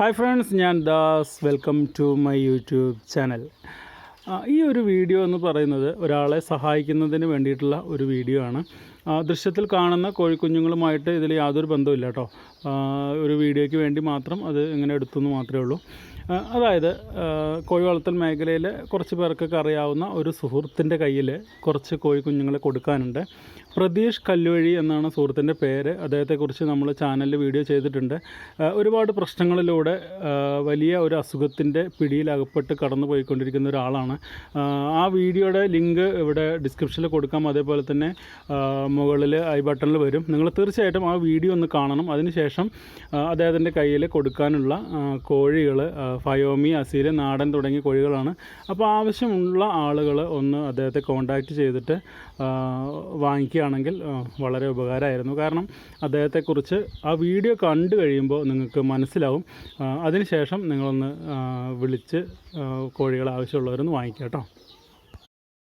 Hi friends ഞാൻ Das. Welcome to my YouTube channel ഈ ഒരു വീഡിയോ എന്ന് പറയുന്നത് ഒരാളെ സഹായിക്കുന്നതിന് വേണ്ടിയിട്ടുള്ള ഒരു വീഡിയോ ആണ്. ദൃശ്യത്തിൽ കാണുന്ന കോഴിക്കുഞ്ഞുങ്ങളുമായിട്ട് ഇതിൽ യാതൊരു ബന്ധവുമില്ല കേട്ടോ. ഒരു വീഡിയോയ്ക്ക് വേണ്ടി മാത്രം അത് ഇങ്ങനെ എടുത്തു എന്ന് മാത്രമേ ഉള്ളൂ. അതായത് കോഴി വളർത്തൽ മേഖലയിൽ കുറച്ച് പേർക്കൊക്കെ അറിയാവുന്ന ഒരു സുഹൃത്തിന്റെ കയ്യിൽ കുറച്ച് കോഴിക്കുഞ്ഞുങ്ങളെ കൊടുക്കാനുണ്ട്. പ്രതീഷ് കല്ലുവഴി എന്നാണ് സുഹൃത്തിന്റെ പേര്. അദ്ദേഹത്തെക്കുറിച്ച് നമ്മൾ ചാനലിൽ വീഡിയോ ചെയ്തിട്ടുണ്ട്. ഒരുപാട് പ്രശ്നങ്ങളിലൂടെ വലിയ ഒരു അസുഖത്തിന്റെ പിടിയിലകപ്പെട്ട് കടന്നു പോയിക്കൊണ്ടിരിക്കുന്ന ഒരാളാണ്. ആ വീഡിയോയുടെ ലിങ്ക് ഇവിടെ ഡിസ്ക്രിപ്ഷനിൽ കൊടുക്കാം. അതേപോലെ തന്നെ മുകളിൽ ഐ ബട്ടണിൽ വരും. നിങ്ങൾ തീർച്ചയായിട്ടും ആ വീഡിയോ ഒന്ന് കാണണം. അതിനുശേഷം അദ്ദേഹത്തിന്റെ കയ്യിൽ കൊടുക്കാനുള്ള കോഴികൾ ഫയോമി അസീൽ നാടൻ തുടങ്ങിയ കോഴികളാണ്. അപ്പോൾ ആവശ്യമുള്ള ആളുകൾ ഒന്ന് അദ്ദേഹത്തെ കോൺടാക്റ്റ് ചെയ്തിട്ട് വാങ്ങിക്കുകയാണെങ്കിൽ വളരെ ഉപകാരമായിരുന്നു. കാരണം അദ്ദേഹത്തെക്കുറിച്ച് ആ വീഡിയോ കണ്ടു കഴിയുമ്പോൾ നിങ്ങൾക്ക് മനസ്സിലാവും. അതിനുശേഷം നിങ്ങളൊന്ന് വിളിച്ച് കോഴികൾ ആവശ്യമുള്ളവരൊന്ന് വാങ്ങിക്കാം കേട്ടോ.